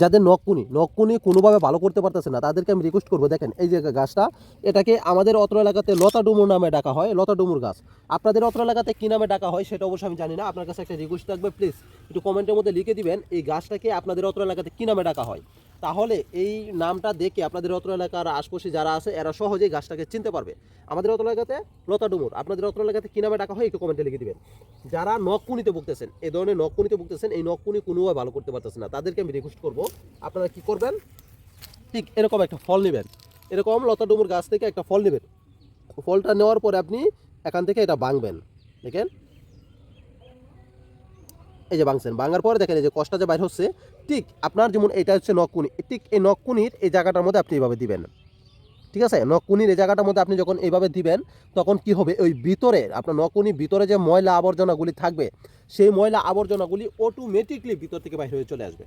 যাদের নকুনি নকুনি কোনোভাবে ভালো করতে পারতেছে না, তাদেরকে আমি রিকোয়েস্ট করব, দেখেন এই যে গাছটা, এটাকে আমাদের অত্র এলাকাতে লতা ডুমুর নামে ডাকা হয় লতা ডুমুর গাছ। আপনাদের অত্র এলাকাতে কী নামে ডাকা হয় সেটা অবশ্যই আমি জানি না, আপনার কাছে একটা রিকোয়েস্ট থাকবে প্লিজ একটু কমেন্টের মধ্যে লিখে দিবেন, এই গাছটাকে আপনাদের অত্র এলাকাতে কী নামে ডাকা হয়। তাহলে এই নামটা দেখে আপনাদের অত্র এলাকার আশপাশে যারা আছে, এরা সহজেই গাছটাকে চিনতে পারবে। আমাদের অত্র এলাকাতে লতা ডুমুর। আপনাদের অত্র এলাকাতে কী নামে ডাকা হয়, একটু কমেন্টে লিখে দিবেন। যারা নখকুনিতে ভুগতেছেন এই ধরনের নখকুনিতে ভুগতেছেন, এই নখকুনি কোনোভাবে ভালো করতে পারতেছে না। তাদেরকে আমি রিকোয়েস্ট করব, আপনারা কি করবেন? ঠিক এরকম একটা ফল নেবেন। এরকম লতা ডুমুর গাছ থেকে একটা ফল নেবেন। ফলটা নেওয়ার পরে আপনি এখান থেকে এটা ভাঙবেন। দেখেন এই যে বাংছেন ভাঙার পরে দেখেন এই যে কষ্টটা যে বাইর হচ্ছে, ঠিক আপনার যেমন এটা হচ্ছে নখকুনি ঠিক এই নখকুনির এই জায়গাটার মধ্যে আপনি এইভাবে দিবেন। ঠিক আছে? নখকুনির এই জায়গাটার মধ্যে আপনি যখন এইভাবে দিবেন, তখন কি হবে? ওই ভিতরে, আপনার নখকুনির ভিতরে যে ময়লা আবর্জনাগুলি থাকবে, সেই ময়লা আবর্জনাগুলি অটোমেটিকলি ভিতর থেকে বাইরে হয়ে চলে আসবে।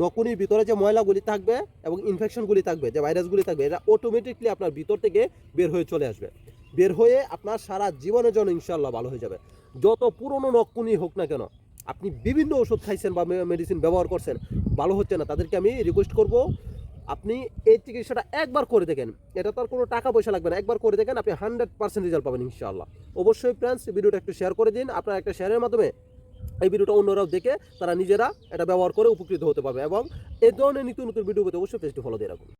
নকুনির ভিতরে যে ময়লাগুলি থাকবে এবং ইনফেকশনগুলি থাকবে, যে ভাইরাসগুলি থাকবে এটা অটোমেটিকলি আপনার ভিতর থেকে বের হয়ে চলে আসবে। বের হয়ে আপনার সারা জীবনের জন্য ইনশাল্লাহ ভালো হয়ে যাবে। যত পুরনো নকুনি হোক না কেন আপনি বিভিন্ন ওষুধ খাইছেন বা মেডিসিন ব্যবহার করছেন, ভালো হচ্ছে না, তাদেরকে আমি রিকোয়েস্ট করব, আপনি এই চিকিৎসাটা একবার করে দেখেন। এটা তার কোনো টাকা পয়সা লাগবে না, একবার করে দেখেন, আপনি হান্ড্রেড পার্সেন্ট রেজাল্ট পাবেন ইনশাআল্লাহ। অবশ্যই ফ্রেন্ডস ভিডিওটা একটু শেয়ার করে দিন, আপনার একটা শেয়ারের মাধ্যমে এই ভিডিওটা অন্যরাও দেখে তারা নিজেরা এটা ব্যবহার করে উপকৃত হতে পারবে এবং এই ধরনের নিত্য নতুন ভিডিও পেতে অবশ্যই পেজটি ফলো দিয়ে রাখুন।